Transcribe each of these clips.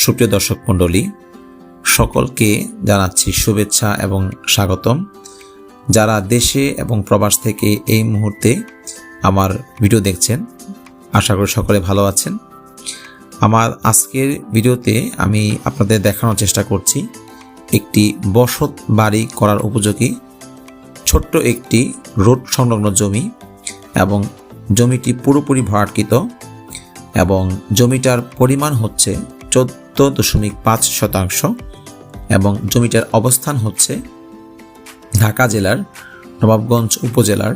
সুপ্রিয় দর্শক মণ্ডলী, সকলকে জানাচ্ছি শুভেচ্ছা এবং স্বাগতম। যারা দেশে এবং প্রবাস থেকে এই মুহূর্তে আমার ভিডিও দেখছেন, আশা করি সকলে ভালো আছেন। আমার আজকের ভিডিওতে আমি আপনাদের দেখানোর চেষ্টা করছি একটি বসত বাড়ি করার উপযোগী ছোট্ট একটি রোড সংলগ্ন জমি এবং জমিটি পুরোপুরি ভরাটকৃত এবং জমিটার পরিমাণ হচ্ছে চোদ্দ দশমিক পাঁচ শতাংশ এবং জমিটার অবস্থান হচ্ছে ঢাকা জেলার নবাবগঞ্জ উপজেলার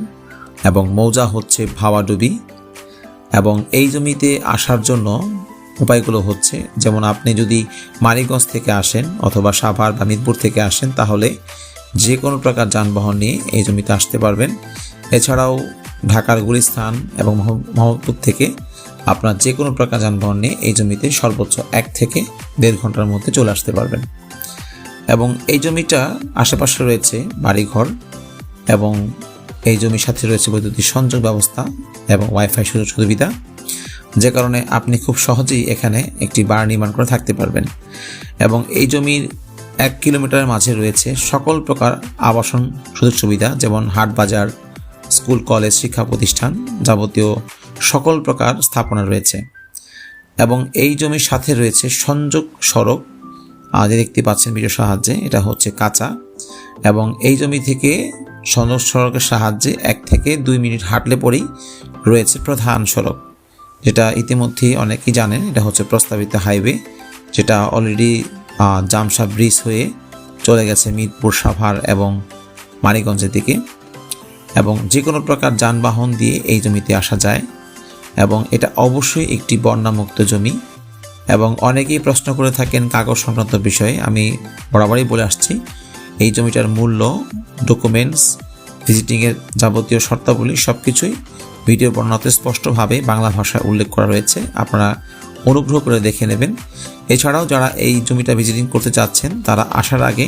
এবং মৌজা হচ্ছে ভাওয়াডুবি এবং এই জমিতে আসার জন্য উপায়গুলো হচ্ছে, যেমন আপনি যদি মানিকগঞ্জ থেকে আসেন অথবা সাভার বা মিরপুর থেকে আসেন, তাহলে যে কোনো প্রকার যানবাহন নিয়ে এই জমিতে আসতে পারবেন। এছাড়াও ঢাকার গুলিস্থান এবং মোহাম- মোহাম্মদপুর থেকে আপনার যে কোনো প্রকার যানবাহন নিয়ে এই জমিতে সর্বোচ্চ এক থেকে দেড় ঘণ্টার মধ্যে চলে আসতে পারবেন। এবং এই জমিটা আশেপাশে রয়েছে বাড়িঘর এবং এই জমির সাথে রয়েছে বৈদ্যুতিক সংযোগ ব্যবস্থা এবং ওয়াইফাই সুযোগ সুবিধা, যে কারণে আপনি খুব সহজেই এখানে একটি বার নির্মাণ করে থাকতে পারবেন। এবং এই জমির এক কিলোমিটারের মাঝে রয়েছে সকল প্রকার আবাসন সুযোগ সুবিধা, যেমন হাট বাজার, স্কুল, কলেজ, শিক্ষা প্রতিষ্ঠান যাবতীয় সকল প্রকার স্থাপনা রয়েছে এবং এই জমির সাথে রয়েছে সংযোগ সড়ক। যে দেখতে পাচ্ছেন ভিডিও সাহায্যে, এটা হচ্ছে কাঁচা এবং এই জমি থেকে সংযোগ সড়কের সাহায্যে এক থেকে দুই মিনিট হাঁটলে পরেই রয়েছে প্রধান সড়ক, যেটা ইতিমধ্যেই অনেকেই জানেন, এটা হচ্ছে প্রস্তাবিত হাইওয়ে, যেটা অলরেডি জামসা ব্রিজ হয়ে চলে গেছে মিরপুর, সাভার এবং মানিকগঞ্জের দিকে এবং যে কোনো প্রকার যানবাহন দিয়ে এই জমিতে আসা যায়। এবং এটা অবশ্যই একটি বন্যামুক্ত জমি। এবং অনেকেই প্রশ্ন করে থাকেন কাগজ সংক্রান্ত বিষয়ে। আমি বরাবরই বলে আসছি, এই জমিটার মূল্য ডকুমেন্টস ভিজিটিংয়ের যাবতীয় শর্তাবলী সব কিছুই ভিডিও বর্ণনাতে স্পষ্টভাবে বাংলা ভাষায় উল্লেখ করা রয়েছে। আপনারা অনুগ্রহ করে দেখে নেবেন। এছাড়াও যারা এই জমিটা ভিজিটিং করতে চাচ্ছেন, তারা আসার আগে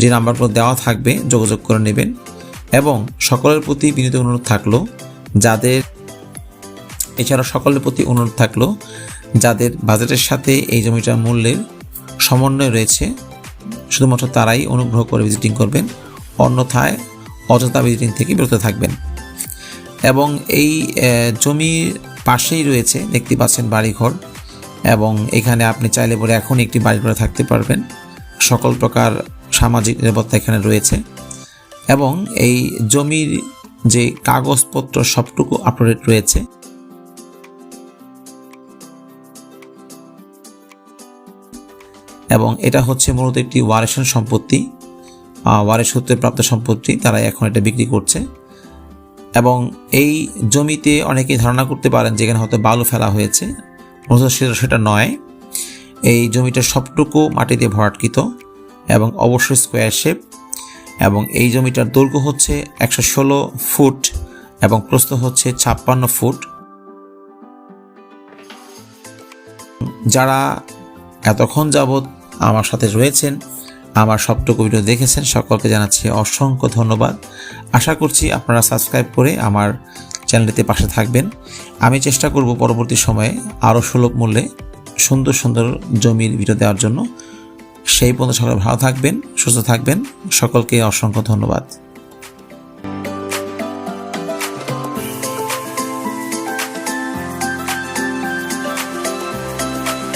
যে নাম্বারগুলো দেওয়া থাকবে, যোগাযোগ করে নেবেন। এবং সকলের প্রতি বিনীত অনুরোধ থাকল, যাদের এছাড়া সকলের প্রতি অনুরোধ থাকল যাদের বাজেটের সাথে এই জমিটার মূল্যের সমন্বয় রয়েছে, শুধুমাত্র তারাই অনুগ্রহ করে ভিজিটিং করবেন, অন্যথায় অযথা ভিজিটিং থেকে বিরত থাকবেন। এবং এই জমির পাশেই রয়েছে, দেখতে পাচ্ছেন বাড়িঘর, এবং এখানে আপনি চাইলে পরে এখন একটি বাড়ি করে থাকতে পারবেন। সকল প্রকার সামাজিক নিরাপত্তা এখানে রয়েছে। এবং এই জমির যে কাগজপত্র সবটুকু আপডেট রয়েছে এবং এটা হচ্ছে মূলত একটি ওয়ারেশন সম্পত্তি। ওয়ারেশ সূত্রে প্রাপ্ত সম্পত্তি তারা এখন এটা বিক্রি করছে। এবং এই জমিতে অনেকেই ধারণা করতে পারেন যেখানে হয়তো বালু ফেলা হয়েছে। মূলত সেটা সেটা নয়। এই জমিটা সবটুকু মাটি দিয়ে ভরাটকৃত এবং অবশ্যই স্কোয়ার শেপ এবং এই জমিটার দৈর্ঘ্য হচ্ছে একশো ষোলো ফুট এবং প্রস্থ হচ্ছে ছাপ্পান্ন ফুট। যারা এতক্ষণ যাবৎ আমার সাথে রয়েছেন, আমার সবটুকু ভিডিও দেখেছেন, সকলকে জানাচ্ছি অসংখ্য ধন্যবাদ। আশা করছি আপনারা সাবস্ক্রাইব করে আমার চ্যানেলটিতে পাশে থাকবেন। আমি চেষ্টা করব পরবর্তী সময়ে আরও সুলভ মূল্যে সুন্দর সুন্দর জমির ভিডিও দেওয়ার জন্য। সেই পর্যন্ত সকলে ভালো থাকবেন, সুস্থ থাকবেন। সকলকে অসংখ্য ধন্যবাদ।